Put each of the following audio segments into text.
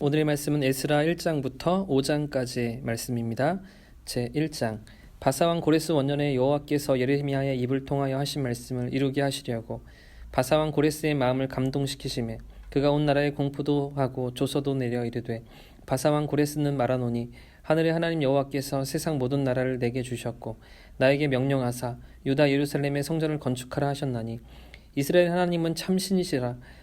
오늘의 말씀은 에스라 1장부터 5장까지의 말씀입니다. 제 1장 바사왕 고레스 원년에 여호와께서 예레미야의 입을 통하여 하신 말씀을 이루게 하시려고 바사왕 고레스의 마음을 감동시키심에 그가 온 나라에 공포도 하고 조서도 내려 이르되 바사왕 고레스는 말하노니 하늘의 하나님 여호와께서 세상 모든 나라를 내게 주셨고 나에게 명령하사 유다 예루살렘의 성전을 건축하라 하셨나니 이스라엘 하나님은 참신이시라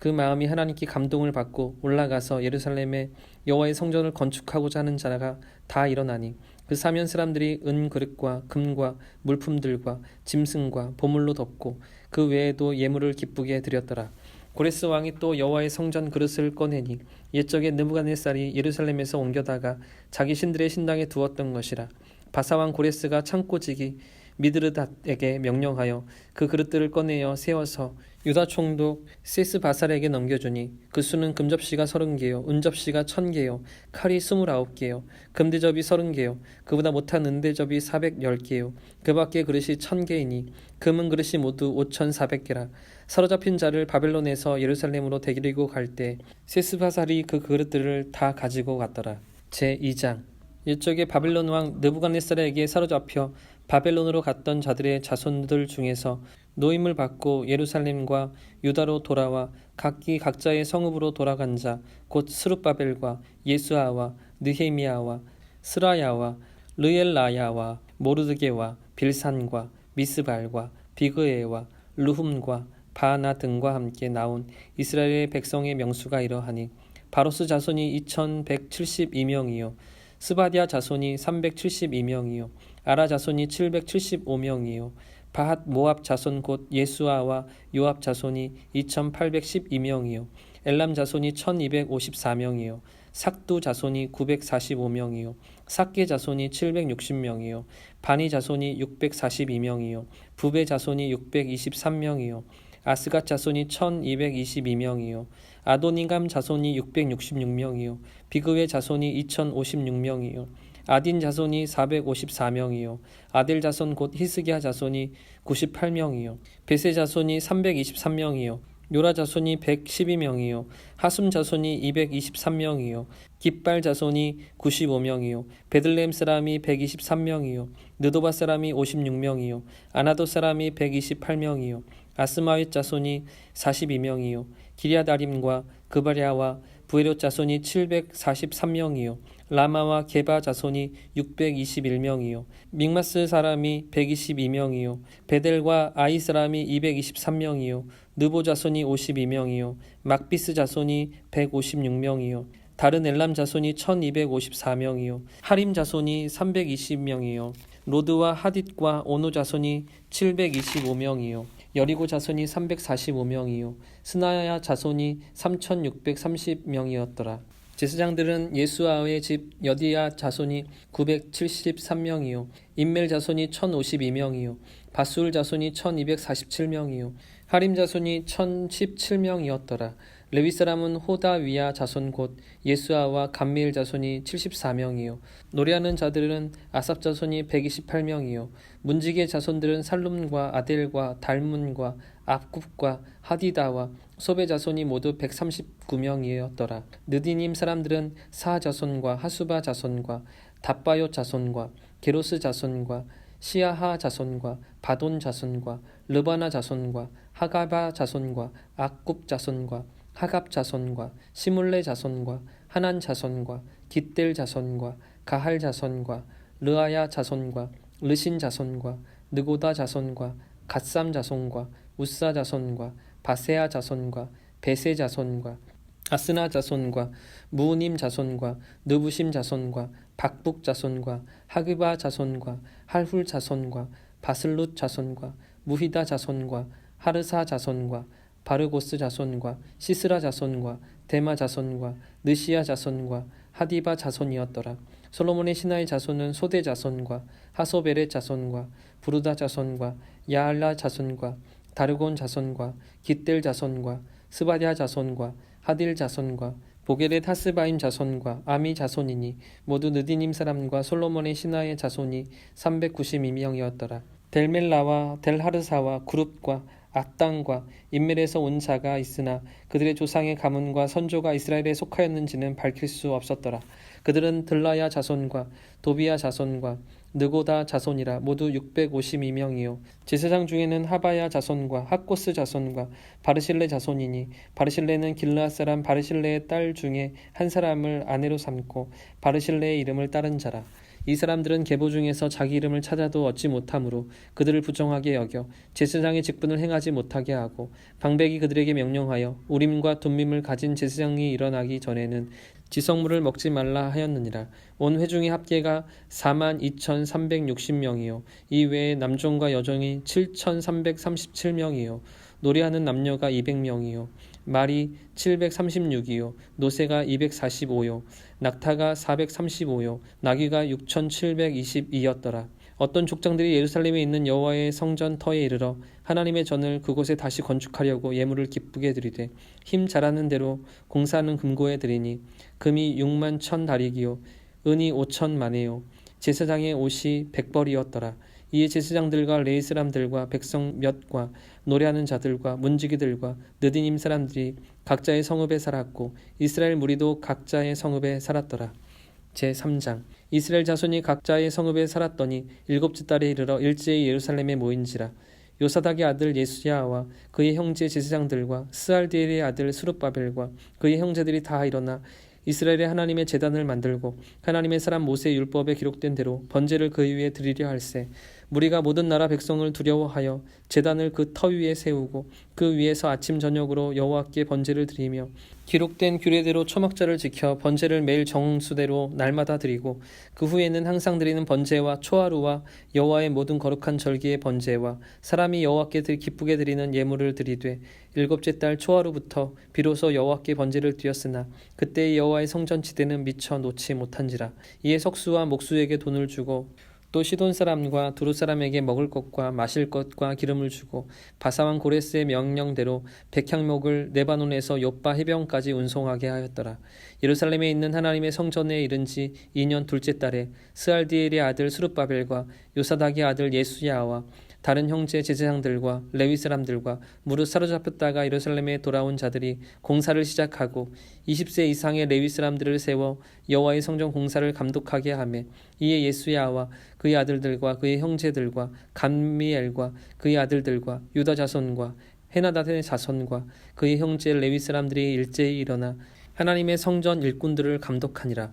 그 마음이 하나님께 감동을 받고 올라가서 예루살렘에 여호와의 성전을 건축하고자 하는 자가 다 일어나니 그 사면 사람들이 은 그릇과 금과 물품들과 짐승과 보물로 덮고 그 외에도 예물을 기쁘게 드렸더라. 고레스 왕이 또 여호와의 성전 그릇을 꺼내니 옛적에 느부갓네살이 예루살렘에서 옮겨다가 자기 신들의 신당에 두었던 것이라. 바사 왕 고레스가 창고지기 미드르닷에게 명령하여 그 그릇들을 꺼내어 세워서 유다 총독 세스 바살에게 넘겨주니 그 수는 금접시가 서른 개요 은접시가 천 개요 칼이 스물아홉 개요 금대접이 서른 개요 그보다 못한 은대접이 사백열 개요. 그 밖에 그릇이 천 개이니 금은 그릇이 모두 오천 사백 개라. 사로잡힌 자를 바벨론에서 예루살렘으로 데리고 갈 때 세스 바살이 그 그릇들을 다 가지고 갔더라. 제 2장. 옛적에 바벨론 왕 느부갓네살에게 사로잡혀 바벨론으로 갔던 자들의 자손들 중에서 노임을 받고 예루살렘과 유다로 돌아와 각기 각자의 성읍으로 돌아간 자 곧 스룹바벨과 예수아와 느헤미야와 스라야와 르엘라야와 모르드게와 빌산과 미스발과 비그에와 루훔과 바나 등과 함께 나온 이스라엘의 백성의 명수가 이러하니 바로스 자손이 2172명이요 스바디아 자손이 372명이요 아라 자손이 775명이요. 바핫 모압 자손 곧 예수아와 요압 자손이 2812명이요. 엘람 자손이 1254명이요. 삭두 자손이 945명이요. 삭게 자손이 760명이요. 바니 자손이 642명이요. 부베 자손이 623명이요. 아스갓 자손이 1222명이요. 아도니감 자손이 666명이요. 비그웨 자손이 2056명이요 아딘 자손이 454명이요. 아델 자손 곧 히스기야 자손이 98명이요. 베세 자손이 323명이요. 요라 자손이 112명이요. 하숨 자손이 223명이요. 깃발 자손이 95명이요. 베들레헴 사람이 123명이요. 느도바 사람이 56명이요. 아나도 사람이 128명이요. 아스마윗 자손이 42명이요. 기리아다림과 그바리아와 부에롯 자손이 743명이요 라마와 게바 자손이 621명이요. 믹마스 사람이 122명이요. 베델과 아이 사람이 223명이요. 느보 자손이 52명이요. 막비스 자손이 156명이요. 다른 엘람 자손이 1254명이요. 하림 자손이 320명이요. 로드와 하딧과 오노 자손이 725명이요. 여리고 자손이 345명이요. 스나야 자손이 3630명이었더라 제사장들은 예수아의 집 여디야 자손이 973명이요. 인멜 자손이 1052명이요. 바술 자손이 1247명이요. 하림 자손이 1017명이었더라. 레위 사람은 호다위야 자손 곧 예수아와 감미일 자손이 74명이요. 노래하는 자들은 아삽 자손이 128명이요. 문지기의 자손들은 살룸과 아델과 달문과 압굽과 하디다와 소베 자손이 모두 139명이었더라. 느디님 사람들은 사 자손과 하수바 자손과 답바요 자손과 게로스 자손과 시아하 자손과 바돈 자손과 르바나 자손과 하가바 자손과 악굽 자손과 하갑 자손과 시물레 자손과 하난 자손과 깃델 자손과 가할 자손과 르아야 자손과 르신 자손과 느고다 자손과 갓삼 자손과 우사 자손과 바세아 자손과 베세 자손과 아스나 자손과 무님 자손과 느부심 자손과 박북 자손과 하그바 자손과 할훌 자손과 바슬룻 자손과 무히다 자손과 하르사 자손과 바르고스 자손과 시스라 자손과 데마 자손과 느시아 자손과 하디바 자손이었더라. 솔로몬의 신하의 자손은 소대 자손과 하소베렛 자손과 부르다 자손과 야알라 자손과 다르곤 자손과 깃델 자손과 스바디아 자손과 하딜 자손과 보게렛 하스바임 자손과 아미 자손이니 모두 느디님 사람과 솔로몬의 신하의 자손이 392명이었더라. 델멜라와 델하르사와 그룹과 악당과 인멜에서 온 자가 있으나 그들의 조상의 가문과 선조가 이스라엘에 속하였는지는 밝힐 수 없었더라. 그들은 들라야 자손과 도비야 자손과 느고다 자손이라 모두 652명이요. 제사장 중에는 하바야 자손과 학고스 자손과 바르실레 자손이니 바르실레는 길르앗 사람 바르실레의 딸 중에 한 사람을 아내로 삼고 바르실레의 이름을 따른 자라. 이 사람들은 계보 중에서 자기 이름을 찾아도 얻지 못하므로 그들을 부정하게 여겨 제사장의 직분을 행하지 못하게 하고 방백이 그들에게 명령하여 우림과 둠밈을 가진 제사장이 일어나기 전에는 지성물을 먹지 말라 하였느니라. 온 회중의 합계가 4만 2,360명이요. 이 외에 남종과 여종이 7,337명이요. 노래하는 남녀가 200명이요. 말이 736이요. 노새가 245요. 낙타가 435요. 나귀가 6,722였더라. 어떤 족장들이 예루살렘에 있는 여호와의 성전 터에 이르러 하나님의 전을 그곳에 다시 건축하려고 예물을 기쁘게 드리되 힘 잘하는 대로 공사하는 금고에 드리니 금이 6만 천 다리기요 은이 5천 만에요. 제사장의 옷이 백벌이었더라. 이에 제사장들과 레이 사람들과 백성 몇과 노래하는 자들과 문지기들과 느디님 사람들이 각자의 성읍에 살았고 이스라엘 무리도 각자의 성읍에 살았더라. 제 3장 이스라엘 자손이 각자의 성읍에 살았더니 일곱째 달에 이르러 일제히 예루살렘에 모인지라. 요사닥의 아들 예수야와 그의 형제 제사장들과 스알디엘의 아들 수룹바벨과 그의 형제들이 다 일어나 이스라엘의 하나님의 제단을 만들고 하나님의 사람 모세의 율법에 기록된 대로 번제를 그 위에 드리려 할세 무리가 모든 나라 백성을 두려워하여 제단을 그 터 위에 세우고 그 위에서 아침 저녁으로 여호와께 번제를 드리며 기록된 규례대로 초막절을 지켜 번제를 매일 정수대로 날마다 드리고 그 후에는 항상 드리는 번제와 초하루와 여호와의 모든 거룩한 절기의 번제와 사람이 여호와께 기쁘게 드리는 예물을 드리되 일곱째 달 초하루부터 비로소 여호와께 번제를 드렸으나 그때 여호와의 성전 지대는 미쳐 놓지 못한지라 이에 석수와 목수에게 돈을 주고 또 시돈 사람과 두루 사람에게 먹을 것과 마실 것과 기름을 주고 바사왕 고레스의 명령대로 백향목을 네바논에서 요빠 해변까지 운송하게 하였더라. 예루살렘에 있는 하나님의 성전에 이른 지 2년 둘째 달에 스알디엘의 아들 수르바벨과 요사닥의 아들 예수야와 다른 형제 제사장들과 레위 사람들과 무릇 사로잡혔다가 예루살렘에 돌아온 자들이 공사를 시작하고 20세 이상의 레위 사람들을 세워 여호와의 성전 공사를 감독하게 하며 이에 예수야와 그의 아들들과 그의 형제들과 감미엘과 그의 아들들과 유다 자손과 헤나다의 자손과 그의 형제 레위 사람들이 일제히 일어나 하나님의 성전 일꾼들을 감독하니라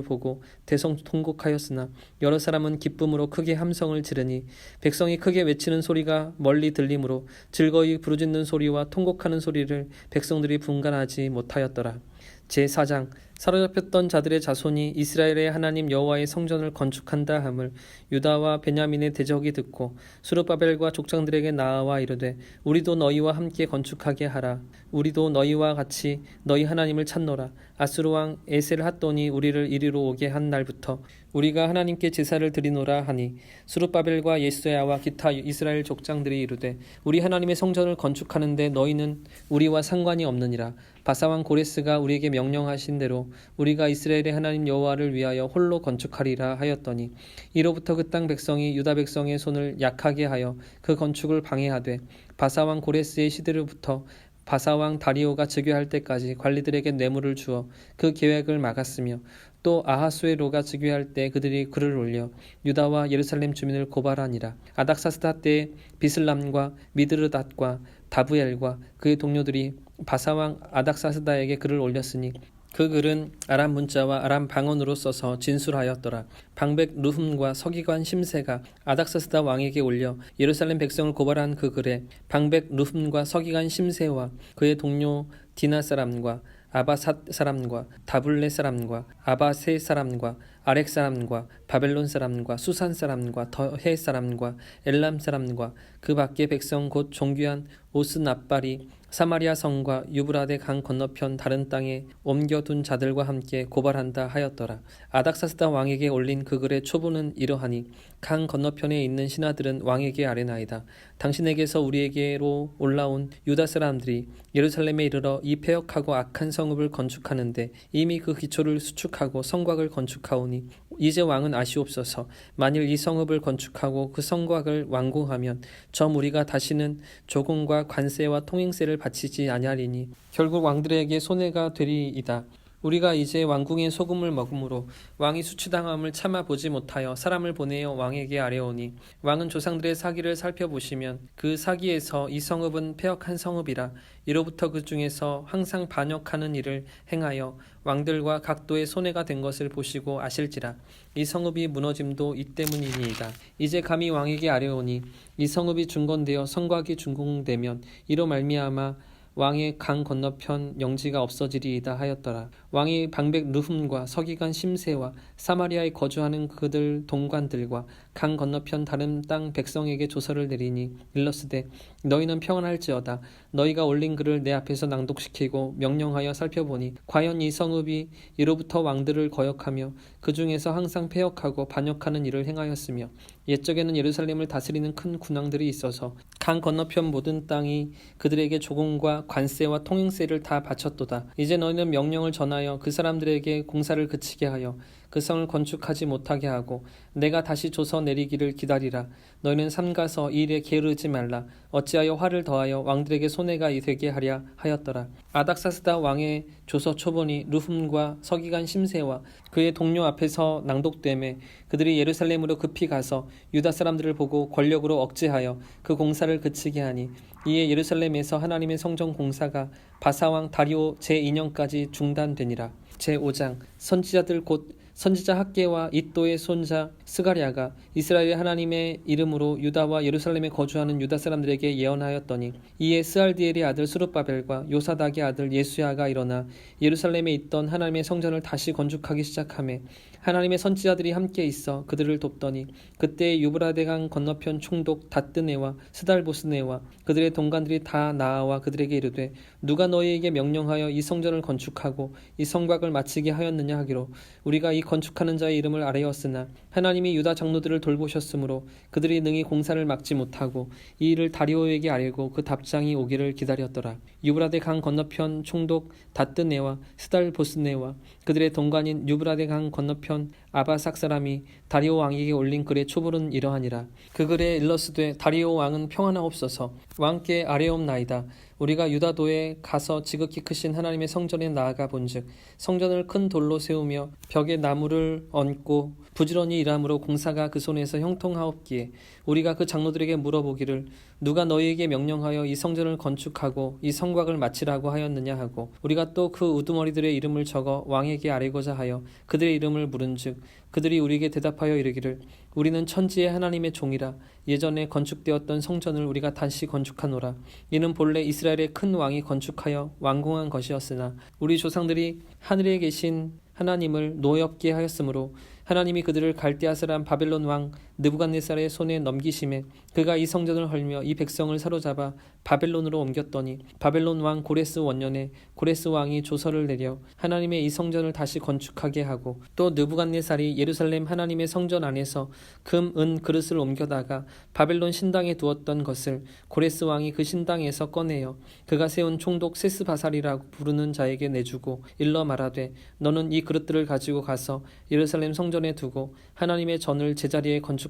을 보고 대성통곡하였으나 여러 사람은 기쁨으로 크게 함성을 지르니 백성이 크게 외치는 소리가 멀리 들리므로 즐거이 부르짖는 소리와 통곡하는 소리를 백성들이 분간하지 못하였더라. 제4장 사로잡혔던 자들의 자손이 이스라엘의 하나님 여호와의 성전을 건축한다 함을 유다와 베냐민의 대적이 듣고 수르바벨과 족장들에게 나아와 이르되 우리도 너희와 함께 건축하게 하라. 우리도 너희와 같이 너희 하나님을 찾노라. 아수르 왕 에셀 핫돈이 우리를 이리로 오게 한 날부터 우리가 하나님께 제사를 드리노라 하니 수르바벨과 예수야와 기타 이스라엘 족장들이 이르되 우리 하나님의 성전을 건축하는데 너희는 우리와 상관이 없느니라. 바사왕 고레스가 우리에게 명령하신 대로 우리가 이스라엘의 하나님 여호와를 위하여 홀로 건축하리라 하였더니 이로부터 그 땅 백성이 유다 백성의 손을 약하게 하여 그 건축을 방해하되 바사왕 고레스의 시대로부터 바사왕 다리오가 즉위할 때까지 관리들에게 뇌물을 주어 그 계획을 막았으며 또 아하수에로가 즉위할 때 그들이 글을 올려 유다와 예루살렘 주민을 고발하니라. 아닥사스다 때 비슬람과 미드르닷과 다부엘과 그의 동료들이 바사왕 아닥사스다에게 글을 올렸으니 그 글은 아람 문자와 아람 방언으로 써서 진술하였더라. 방백 루흠과 서기관 심세가 아닥사스다 왕에게 올려 예루살렘 백성을 고발한 그 글에 방백 루흠과 서기관 심세와 그의 동료 디나 사람과 아바삿 사람과 다블레 사람과 아바세 사람과 아렉 사람과 바벨론 사람과 수산 사람과 더해 사람과 엘람 사람과 그 밖의 백성 곧 종귀한 오스나발이 사마리아 성과 유브라데 강 건너편 다른 땅에 옮겨둔 자들과 함께 고발한다 하였더라. 아닥사스다 왕에게 올린 그 글의 초부는 이러하니 강 건너편에 있는 신하들은 왕에게 아뢰나이다. 당신에게서 우리에게로 올라온 유다 사람들이 예루살렘에 이르러 이 폐역하고 악한 성읍을 건축하는데 이미 그 기초를 수축하고 성곽을 건축하오니 이제 왕은 아시옵소서 만일 이 성읍을 건축하고 그 성곽을 완공하면 저 무리가 다시는 조공과 관세와 통행세를 바치지 아니하리니 결국 왕들에게 손해가 되리이다. 우리가 이제 왕궁의 소금을 먹음으로 왕이 수치당함을 참아 보지 못하여 사람을 보내어 왕에게 아뢰오니 왕은 조상들의 사기를 살펴보시면 그 사기에서 이 성읍은 폐역한 성읍이라 이로부터 그 중에서 항상 반역하는 일을 행하여 왕들과 각도의 손해가 된 것을 보시고 아실지라. 이 성읍이 무너짐도 이 때문이니이다. 이제 감히 왕에게 아뢰오니 이 성읍이 중건되어 성곽이 준공되면 이로 말미암아 왕의 강 건너편 영지가 없어지리이다 하였더라. 왕이 방백 르훔과 서기관 심세와 사마리아에 거주하는 그들 동관들과 강 건너편 다른 땅 백성에게 조서를 내리니 일러스되 너희는 평안할지어다 너희가 올린 글을 내 앞에서 낭독시키고 명령하여 살펴보니 과연 이 성읍이 이로부터 왕들을 거역하며 그 중에서 항상 폐역하고 반역하는 일을 행하였으며 옛적에는 예루살렘을 다스리는 큰 군왕들이 있어서 강 건너편 모든 땅이 그들에게 조공과 관세와 통행세를 다 바쳤도다. 이제 너희는 명령을 전하여 그 사람들에게 공사를 그치게 하여 그 성을 건축하지 못하게 하고 내가 다시 조서 내리기를 기다리라. 너희는 삼가서 이 일에 게으르지 말라. 어찌하여 화를 더하여 왕들에게 손해가 되게 하랴 하였더라. 아닥사스다 왕의 조서 초본이 루훔과 서기관 심세와 그의 동료 앞에서 낭독됨에 그들이 예루살렘으로 급히 가서 유다 사람들을 보고 권력으로 억제하여 그 공사를 그치게 하니 이에 예루살렘에서 하나님의 성전 공사가 바사왕 다리오 제2년까지 중단되니라. 제5장 선지자들 곧 선지자 학계와 이또의 손자 스가랴가 이스라엘 하나님의 이름으로 유다와 예루살렘에 거주하는 유다 사람들에게 예언하였더니 이에 스알디엘의 아들 수르바벨과 요사닥의 아들 예수야가 일어나 예루살렘에 있던 하나님의 성전을 다시 건축하기 시작하며 하나님의 선지자들이 함께 있어 그들을 돕더니 그때 유브라데강 건너편 총독 다뜨네와 스달보스네와 그들의 동관들이 다 나아와 그들에게 이르되 누가 너희에게 명령하여 이 성전을 건축하고 이 성곽을 마치게 하였느냐 하기로 우리가 이 건축하는 자의 이름을 아뢰었으나 하나님이 유다 장로들을 돌보셨으므로 그들이 능히 공사를 막지 못하고 이 일을 다리오에게 아뢰고 그 답장이 오기를 기다렸더라. 유브라데 강 건너편 총독 다뜨네와 스달보스네와 그들의 동관인 유브라데 강 건너편 아바삭 사람이 다리오 왕에게 올린 글의 초벌은 이러하니라. 그 글에 일러스되 다리오 왕은 평안하옵소서 왕께 아뢰옵나이다. 우리가 유다도에 가서 지극히 크신 하나님의 성전에 나아가 본즉 성전을 큰 돌로 세우며 벽에 나무를 얹고 부지런히 일함으로 공사가 그 손에서 형통하옵기에 우리가 그 장로들에게 물어보기를 누가 너희에게 명령하여 이 성전을 건축하고 이 성곽을 마치라고 하였느냐 하고 우리가 또 그 우두머리들의 이름을 적어 왕에게 아뢰고자 하여 그들의 이름을 물은즉 그들이 우리에게 대답하여 이르기를 우리는 천지의 하나님의 종이라 예전에 건축되었던 성전을 우리가 다시 건축하노라. 이는 본래 이스라엘의 큰 왕이 건축하여 완공한 것이었으나 우리 조상들이 하늘에 계신 하나님을 노엽게 하였으므로 하나님이 그들을 갈대아 사람 바벨론 왕 느부갓네살의 손에 넘기심에 그가 이 성전을 헐며 이 백성을 사로잡아 바벨론으로 옮겼더니 바벨론 왕 고레스 원년에 고레스 왕이 조서를 내려 하나님의 이 성전을 다시 건축하게 하고 또 느부갓네살이 예루살렘 하나님의 성전 안에서 금, 은 그릇을 옮겨다가 바벨론 신당에 두었던 것을 고레스 왕이 그 신당에서 꺼내어 그가 세운 총독 세스바살이라고 부르는 자에게 내주고 일러 말하되 너는 이 그릇들을 가지고 가서 예루살렘 성전에 두고 하나님의 전을 제자리에 건축